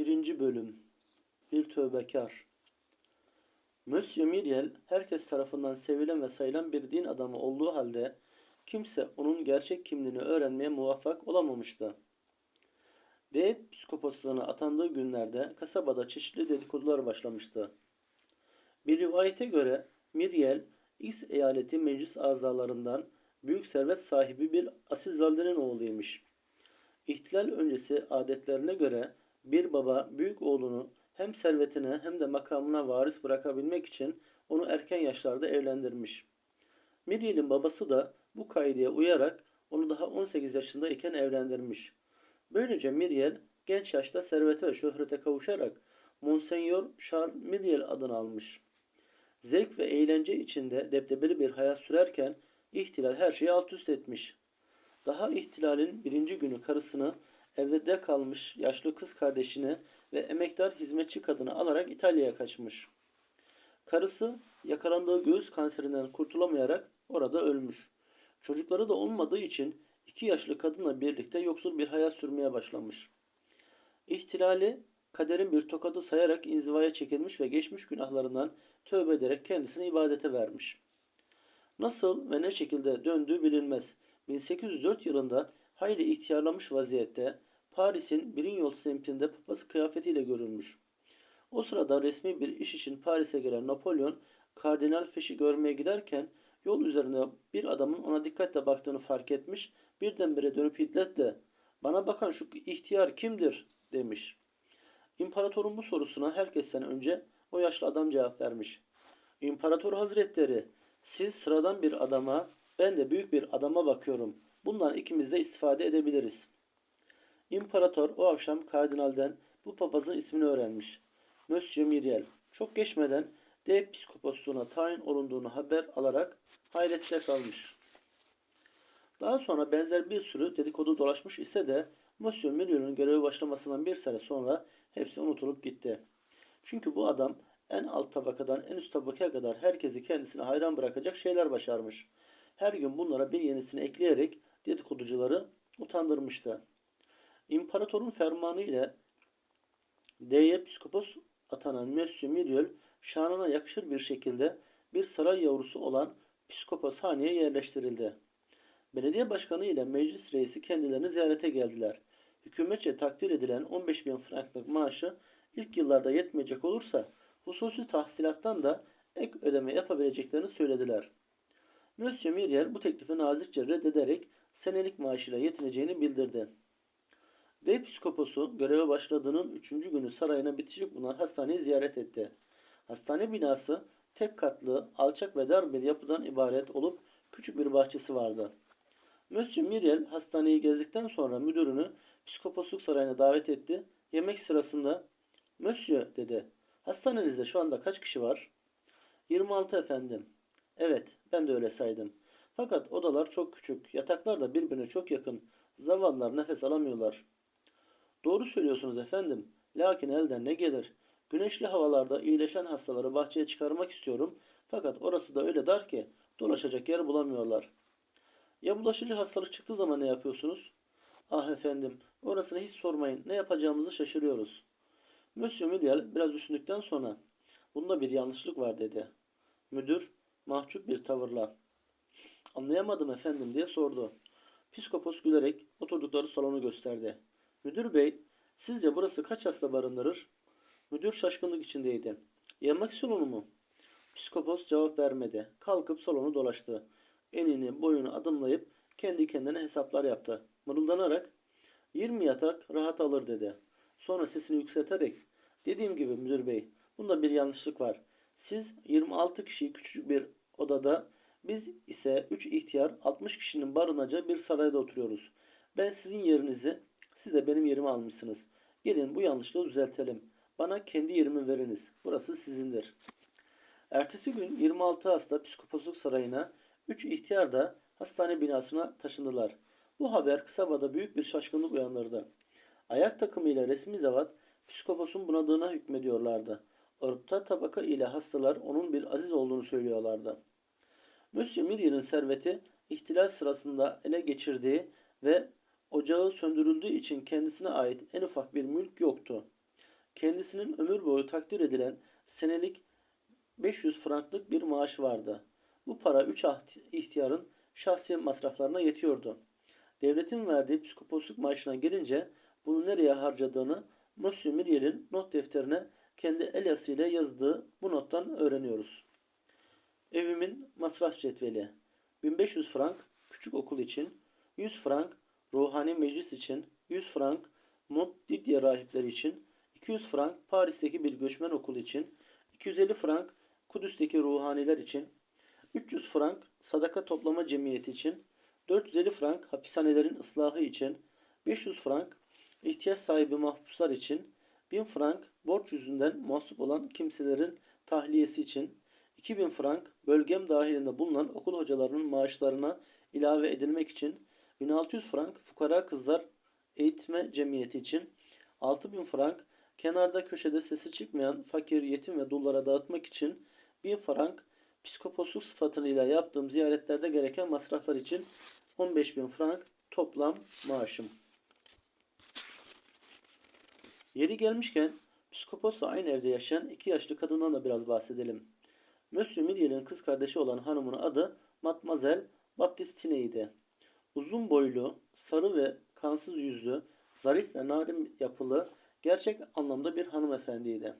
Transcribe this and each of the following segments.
1. Bölüm Bir Tövbekar Monsieur Myriel herkes tarafından sevilen ve sayılan bir din adamı olduğu halde kimse onun gerçek kimliğini öğrenmeye muvaffak olamamıştı. D. Psikoposlığına atandığı günlerde kasabada çeşitli dedikodular başlamıştı. Bir rivayete göre Myriel, X eyaleti meclis azalarından büyük servet sahibi bir asilzadelerin oğluymuş. İhtilal öncesi adetlerine göre bir baba büyük oğlunu hem servetine hem de makamına varis bırakabilmek için onu erken yaşlarda evlendirmiş. Miriel'in babası da bu kaideye uyarak onu daha 18 yaşındayken evlendirmiş. Böylece Miriel genç yaşta servete ve şöhrete kavuşarak Monseigneur Charles Miriel adını almış. Zevk ve eğlence içinde debdebeli bir hayat sürerken ihtilal her şeyi alt üst etmiş. Daha ihtilalin birinci günü karısını evde kalmış yaşlı kız kardeşini ve emektar hizmetçi kadını alarak İtalya'ya kaçmış. Karısı yakalandığı göğüs kanserinden kurtulamayarak orada ölmüş. Çocukları da olmadığı için iki yaşlı kadınla birlikte yoksul bir hayat sürmeye başlamış. İhtilali kaderin bir tokadı sayarak inzivaya çekilmiş ve geçmiş günahlarından tövbe ederek kendisini ibadete vermiş. Nasıl ve ne şekilde döndüğü bilinmez. 1804 yılında hayli ihtiyarlamış vaziyette Paris'in Brignol semtinde papaz kıyafetiyle görülmüş. O sırada resmi bir iş için Paris'e gelen Napolyon, Kardinal Feş'i görmeye giderken yol üzerinde bir adamın ona dikkatle baktığını fark etmiş, birdenbire dönüp hiddetle ''Bana bakan şu ihtiyar kimdir?'' demiş. İmparatorun bu sorusuna herkesten önce o yaşlı adam cevap vermiş. İmparator Hazretleri, siz sıradan bir adama, ben de büyük bir adama bakıyorum. Bundan ikimiz de istifade edebiliriz. İmparator o akşam kardinalden bu papazın ismini öğrenmiş. Monsieur Myriel. Çok geçmeden de psikoposluğuna tayin olunduğunu haber alarak hayretle kalmış. Daha sonra benzer bir sürü dedikodu dolaşmış ise de Monsieur Myriel'in görevi başlamasından bir sene sonra hepsi unutulup gitti. Çünkü bu adam en alt tabakadan en üst tabakaya kadar herkesi kendisine hayran bırakacak şeyler başarmış. Her gün bunlara bir yenisini ekleyerek dedikoducuları utandırmıştı. İmparatorun fermanı ile D'ye psikopos atanan Monsieur Myriel, şanına yakışır bir şekilde bir saray yavrusu olan psikopos haneye yerleştirildi. Belediye başkanı ile meclis reisi kendilerini ziyarete geldiler. Hükümetçe takdir edilen 15 bin franklık maaşı ilk yıllarda yetmeyecek olursa hususi tahsilattan da ek ödeme yapabileceklerini söylediler. Monsieur Myriel bu teklifi nazikçe reddederek senelik maaşıyla yetineceğini bildirdi. Ve psikoposu göreve başladığının üçüncü günü sarayına bitişik bulunan hastaneyi ziyaret etti. Hastane binası tek katlı, alçak ve dar bir yapıdan ibaret olup küçük bir bahçesi vardı. Monsieur Myriel hastaneyi gezdikten sonra müdürünü psikoposluk sarayına davet etti. Yemek sırasında Monsieur dedi. Hastanenizde şu anda kaç kişi var? 26 efendim. Evet, ben de öyle saydım. Fakat odalar çok küçük, yataklar da birbirine çok yakın. Zavallılar nefes alamıyorlar. Doğru söylüyorsunuz efendim. Lakin elden ne gelir? Güneşli havalarda iyileşen hastaları bahçeye çıkarmak istiyorum. Fakat orası da öyle dar ki dolaşacak yer bulamıyorlar. Ya bulaşıcı hastalık çıktığı zaman ne yapıyorsunuz? Ah efendim, orasını hiç sormayın. Ne yapacağımızı şaşırıyoruz. Monsieur Mülyal biraz düşündükten sonra bunda bir yanlışlık var dedi. Müdür mahcup bir tavırla anlayamadım efendim diye sordu. Piskopos gülerek oturdukları salonu gösterdi. Müdür bey sizce burası kaç hasta barındırır? Müdür şaşkınlık içindeydi. Yemek salonu mu? Psikopos cevap vermedi. Kalkıp salonu dolaştı. Enini boyunu adımlayıp kendi kendine hesaplar yaptı. Mırıldanarak 20 yatak rahat alır dedi. Sonra sesini yükselterek dediğim gibi müdür bey bunda bir yanlışlık var. Siz 26 kişi küçücük bir odada biz ise 3 ihtiyar 60 kişinin barınacağı bir sarayda oturuyoruz. Ben sizin yerinizi siz de benim yerimi almışsınız. Gelin bu yanlışlığı düzeltelim. Bana kendi yerimi veriniz. Burası sizindir. Ertesi gün 26 hasta psikoposluk sarayına 3 ihtiyar da hastane binasına taşındılar. Bu haber kasabada büyük bir şaşkınlık uyandırdı. Ayak takımıyla resmi zevat psikoposun bunadığına hükmediyorlardı. Orta tabaka ile hastalar onun bir aziz olduğunu söylüyorlardı. Monsieur Myriel'in serveti ihtilal sırasında ele geçirdiği ve ocağı söndürüldüğü için kendisine ait en ufak bir mülk yoktu. kendisinin ömür boyu takdir edilen senelik 500 franklık bir maaşı vardı. Bu para 3 ihtiyarın şahsi masraflarına yetiyordu. Devletin verdiği psikoposluk maaşına gelince bunu nereye harcadığını Monsieur Myriel'in not defterine kendi el yazısıyla yazdığı bu nottan öğreniyoruz. Evimin masraf cetveli 1500 frank küçük okul için, 100 frank ruhani meclis için, 100 frank Mont Didier rahipleri için, 200 frank Paris'teki bir göçmen okul için, 250 frank Kudüs'teki ruhaniler için, 300 frank sadaka toplama cemiyeti için, 450 frank hapishanelerin ıslahı için, 500 frank ihtiyaç sahibi mahpuslar için, 1000 frank borç yüzünden mahsup olan kimselerin tahliyesi için, 2000 frank bölgem dahilinde bulunan okul hocalarının maaşlarına ilave edilmek için, 1600 frank fukara kızlar eğitme cemiyeti için, 6000 frank kenarda köşede sesi çıkmayan fakir, yetim ve dullara dağıtmak için, 1000 frank psikoposluk sıfatıyla yaptığım ziyaretlerde gereken masraflar için 15.000 frank toplam maaşım. Yeri gelmişken psikoposla aynı evde yaşayan iki yaşlı kadından da biraz bahsedelim. Monsieur Myriel'in kız kardeşi olan hanımın adı Matmazel Baptistine'ydi. Uzun boylu, sarı ve kansız yüzlü, zarif ve narin yapılı, gerçek anlamda bir hanımefendiydi.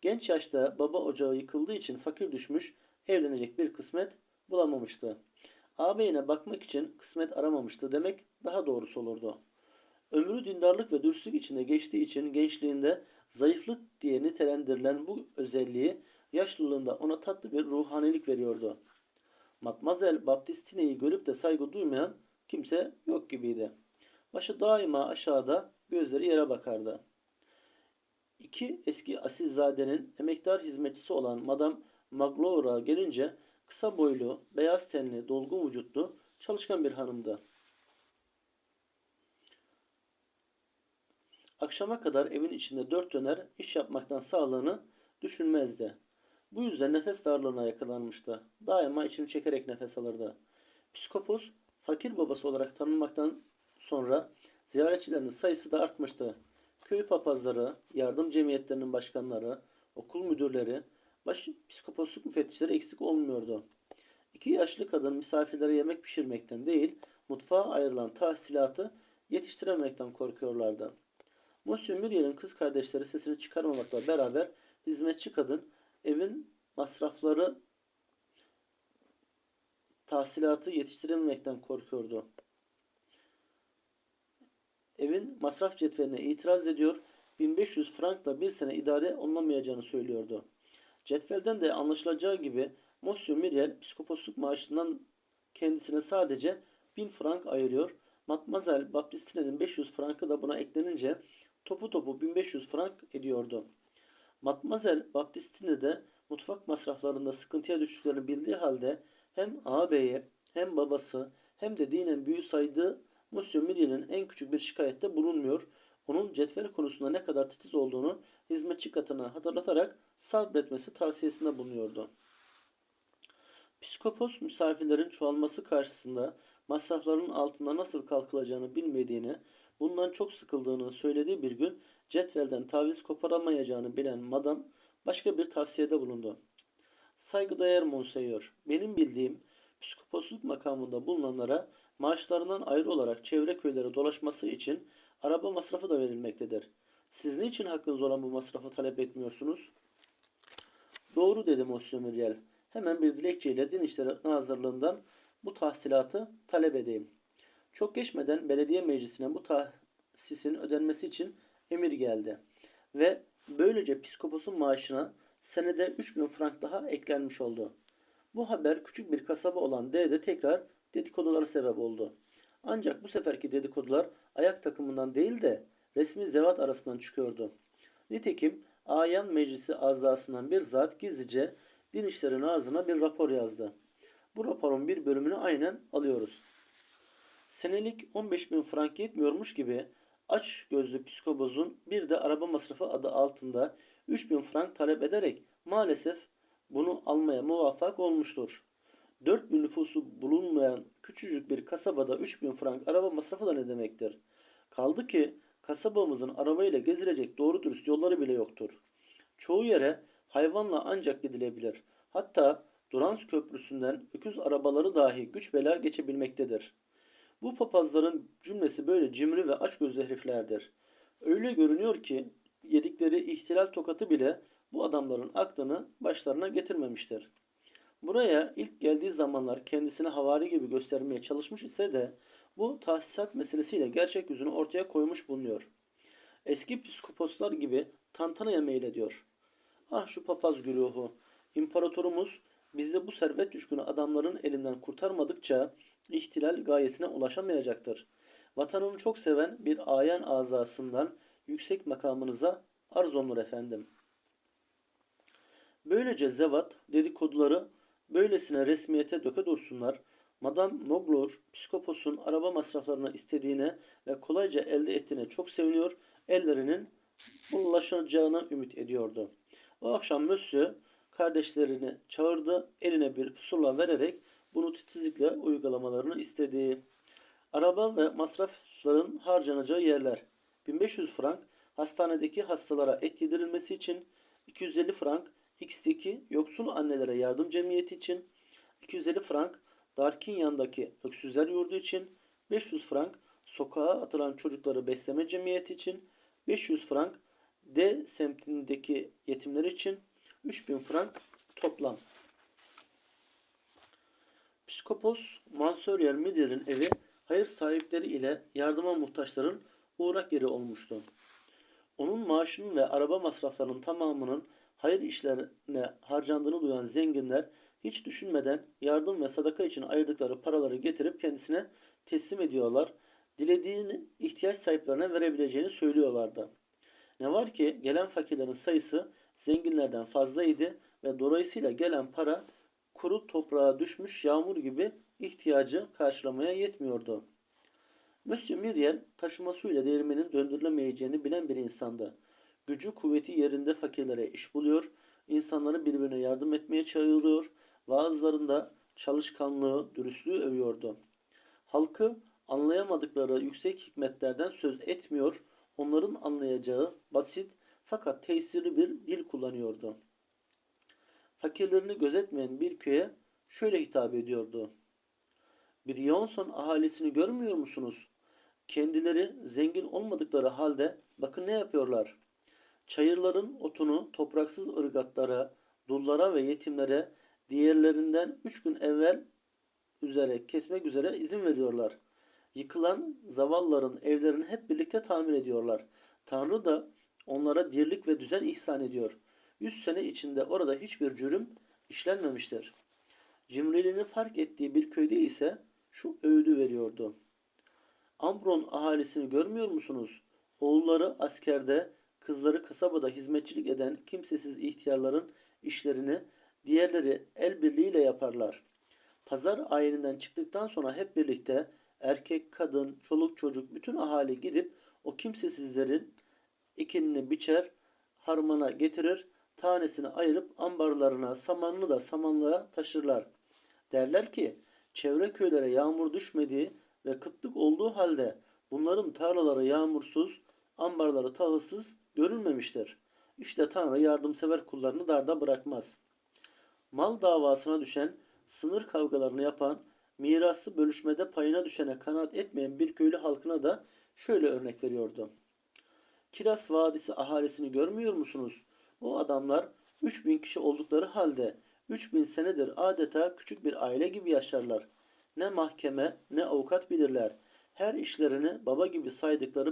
Genç yaşta baba ocağı yıkıldığı için fakir düşmüş, evlenecek bir kısmet bulamamıştı. Ağabeyine bakmak için kısmet aramamıştı demek daha doğrusu olurdu. Ömrü dindarlık ve dürüstlük içinde geçtiği için gençliğinde zayıflık diye nitelendirilen bu özelliği yaşlılığında ona tatlı bir ruhanilik veriyordu. Matmazel Baptistine'yi görüp de saygı duymayan kimse yok gibiydi. Başı daima aşağıda, gözleri yere bakardı. İki eski asilzadenin emektar hizmetçisi olan Madame Magloire gelince kısa boylu, beyaz tenli, dolgun vücutlu, çalışkan bir hanımdı. Akşama kadar evin içinde dört döner iş yapmaktan sağlığını düşünmezdi. Bu yüzden nefes darlığına yakalanmıştı. Daima içini çekerek nefes alırdı. Psikopos, fakir babası olarak tanınmaktan sonra ziyaretçilerinin sayısı da artmıştı. Köy papazları, yardım cemiyetlerinin başkanları, okul müdürleri, baş psikoposluk müfettişleri eksik olmuyordu. İki yaşlı kadın misafirlere yemek pişirmekten değil, mutfağa ayrılan tahsilatı yetiştiremekten korkuyorlardı. Monsieur Muriel'in kız kardeşleri sesini çıkarmamakla beraber hizmetçi kadın evin masrafları tahsilatı yetiştirememekten korkuyordu. Evin masraf cetveline itiraz ediyor, 1500 frankla bir sene idare olunamayacağını söylüyordu. Cetvelden de anlaşılacağı gibi Monsieur Muriel psikoposluk maaşından kendisine sadece 1000 frank ayırıyor. Matmazel Baptistine'nin 500 frankı da buna eklenince topu topu 1500 frank ediyordu. Matmazel Baptistine de mutfak masraflarında sıkıntıya düştüklerini bildiği halde hem ağabeyi hem babası hem de dinen büyü saydığı Monsieur Muriel'in en küçük bir şikayette bulunmuyor. Onun cetvel konusunda ne kadar titiz olduğunu hizmetçi katına hatırlatarak sabretmesi tavsiyesinde bulunuyordu. Psikopos misafirlerin çoğalması karşısında masrafların altında nasıl kalkılacağını bilmediğini, bundan çok sıkıldığını söylediği bir gün cetvelden taviz koparamayacağını bilen madam başka bir tavsiyede bulundu. Saygıdeğer Monseyor, benim bildiğim psikoposluk makamında bulunanlara maaşlarından ayrı olarak çevre köylere dolaşması için araba masrafı da verilmektedir. Siz niçin hakkınız olan bu masrafı talep etmiyorsunuz? Doğru dedi Monsieur Muriel. Hemen bir dilekçeyle Din İşleri Nazırlığından bu tahsilatı talep edeyim. Çok geçmeden belediye meclisine bu tahsisin ödenmesi için emir geldi. Ve böylece psikoposun maaşına senede 3000 frank daha eklenmiş oldu. Bu haber küçük bir kasaba olan D'de tekrar dedikodulara sebep oldu. Ancak bu seferki dedikodular ayak takımından değil de resmi zevat arasından çıkıyordu. Nitekim Ayan Meclisi azasından bir zat gizlice Din İşleri Nazırı'na bir rapor yazdı. Bu raporun bir bölümünü aynen alıyoruz. Senelik 15 bin frank yetmiyormuş gibi aç gözlü psikobozun bir de araba masrafı adı altında 3 bin frank talep ederek maalesef bunu almaya muvaffak olmuştur. 4 bin nüfusu bulunmayan küçücük bir kasabada 3 bin frank araba masrafı da ne demektir? Kaldı ki Kasabamızın arabayla gezilecek doğru dürüst yolları bile yoktur. Çoğu yere hayvanla ancak gidilebilir. Hatta Durans Köprüsü'nden öküz arabaları dahi güç bela geçebilmektedir. Bu papazların cümlesi böyle cimri ve açgözlü heriflerdir. Öyle görünüyor ki yedikleri ihtilal tokatı bile bu adamların aklını başlarına getirmemiştir. Buraya ilk geldiği zamanlar kendisini havari gibi göstermeye çalışmış ise de bu tahsisat meselesiyle gerçek yüzünü ortaya koymuş bulunuyor. Eski psikoposlar gibi tantanaya meylediyor. Ah şu papaz güruhu. İmparatorumuz bizi bu servet düşkünü adamların elinden kurtarmadıkça ihtilal gayesine ulaşamayacaktır. Vatanını çok seven bir ayan azasından yüksek makamınıza arz olunur efendim. Böylece zevat dedikoduları böylesine resmiyete döke dursunlar. Madame Moglur, psikoposun araba masraflarını istediğine ve kolayca elde ettiğine çok seviniyor, ellerinin bulaşacağına ümit ediyordu. O akşam Monsieur kardeşlerini çağırdı, eline bir pusula vererek bunu titizlikle uygulamalarını istedi. Araba ve masrafların harcanacağı yerler 1500 frank hastanedeki hastalara et yedirilmesi için 250 frank X'teki yoksul annelere yardım cemiyeti için 250 frank Darkinyan'daki öksüzler yurdu için 500 frank sokağa atılan çocukları besleme cemiyeti için 500 frank D semtindeki yetimler için 3000 frank toplam. Psikopos Mansöryer Müdür'ün evi hayır sahipleri ile yardıma muhtaçların uğrak yeri olmuştu. Onun maaşının ve araba masraflarının tamamının hayır işlerine harcandığını duyan zenginler hiç düşünmeden yardım ve sadaka için ayırdıkları paraları getirip kendisine teslim ediyorlar. Dilediğini ihtiyaç sahiplerine verebileceğini söylüyorlardı. Ne var ki gelen fakirlerin sayısı zenginlerden fazlaydı ve dolayısıyla gelen para kuru toprağa düşmüş yağmur gibi ihtiyacı karşılamaya yetmiyordu. Monsieur Muriel taşıma suyla değirmenin döndürülemeyeceğini bilen bir insandı. Gücü kuvveti yerinde fakirlere iş buluyor, insanları birbirine yardım etmeye çağırıyor, vaazlarında çalışkanlığı, dürüstlüğü övüyordu. Halkı anlayamadıkları yüksek hikmetlerden söz etmiyor, onların anlayacağı basit fakat tesirli bir dil kullanıyordu. Fakirlerini gözetmeyen bir köye şöyle hitap ediyordu. Bir Yonson ahalisini görmüyor musunuz? Kendileri zengin olmadıkları halde bakın ne yapıyorlar. Çayırların otunu topraksız ırgatlara, dullara ve yetimlere diğerlerinden üç gün evvel üzere kesmek üzere izin veriyorlar. Yıkılan zavalların evlerini hep birlikte tamir ediyorlar. Tanrı da onlara dirlik ve düzen ihsan ediyor. Yüz sene içinde orada hiçbir cürüm işlenmemiştir. Cimriliğini fark ettiği bir köyde ise şu öğüdü veriyordu. Ambron ahalisini görmüyor musunuz? Oğulları askerde, kızları kasabada hizmetçilik eden kimsesiz ihtiyarların işlerini diğerleri el birliğiyle yaparlar. Pazar ayininden çıktıktan sonra hep birlikte erkek, kadın, çoluk çocuk bütün ahali gidip o kimsesizlerin ekinini biçer, harmana getirir, tanesini ayırıp ambarlarına, samanını da samanlığa taşırlar. Derler ki çevre köylere yağmur düşmediği ve kıtlık olduğu halde bunların tarlaları yağmursuz, ambarları tahılsız görülmemiştir. İşte Tanrı yardımsever kullarını darda bırakmaz. Mal davasına düşen, sınır kavgalarını yapan, mirası bölüşmede payına düşene kanaat etmeyen bir köylü halkına da şöyle örnek veriyordu. Kiras Vadisi ahalisini görmüyor musunuz? O adamlar 3000 kişi oldukları halde 3000 senedir adeta küçük bir aile gibi yaşarlar. Ne mahkeme ne avukat bilirler. Her işlerini baba gibi saydıkları